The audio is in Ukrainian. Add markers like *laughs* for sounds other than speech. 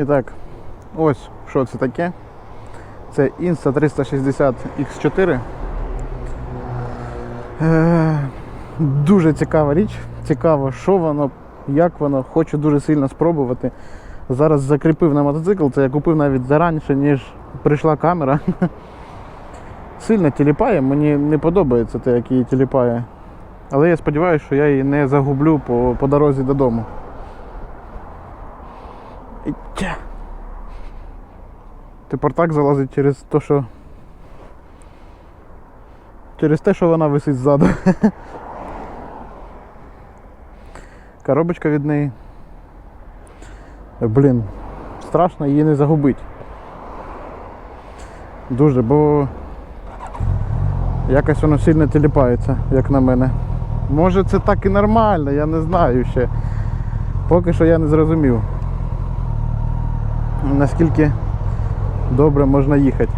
І так, ось що це таке. Це Insta 360 X4. Е, дуже цікава річ. Цікаво, що воно, як воно. Хочу дуже сильно спробувати. Зараз закріпив на мотоцикл, це я купив навіть зараніше, ніж прийшла камера. *laughs* Сильно тіліпає, мені не подобається те, як її тіліпає. Але я сподіваюся, що я її не загублю по, по дорозі додому. Тепер так залазить через те, що. Через те, що вона висить ззаду. *laughs* Коробочка від неї. Блін, страшно її не загубити. Дуже, бо якось воно сильно тіліпається, як на мене. Може це так і нормально, я не знаю ще. Поки що я не зрозумів. Наскільки добре можна їхати.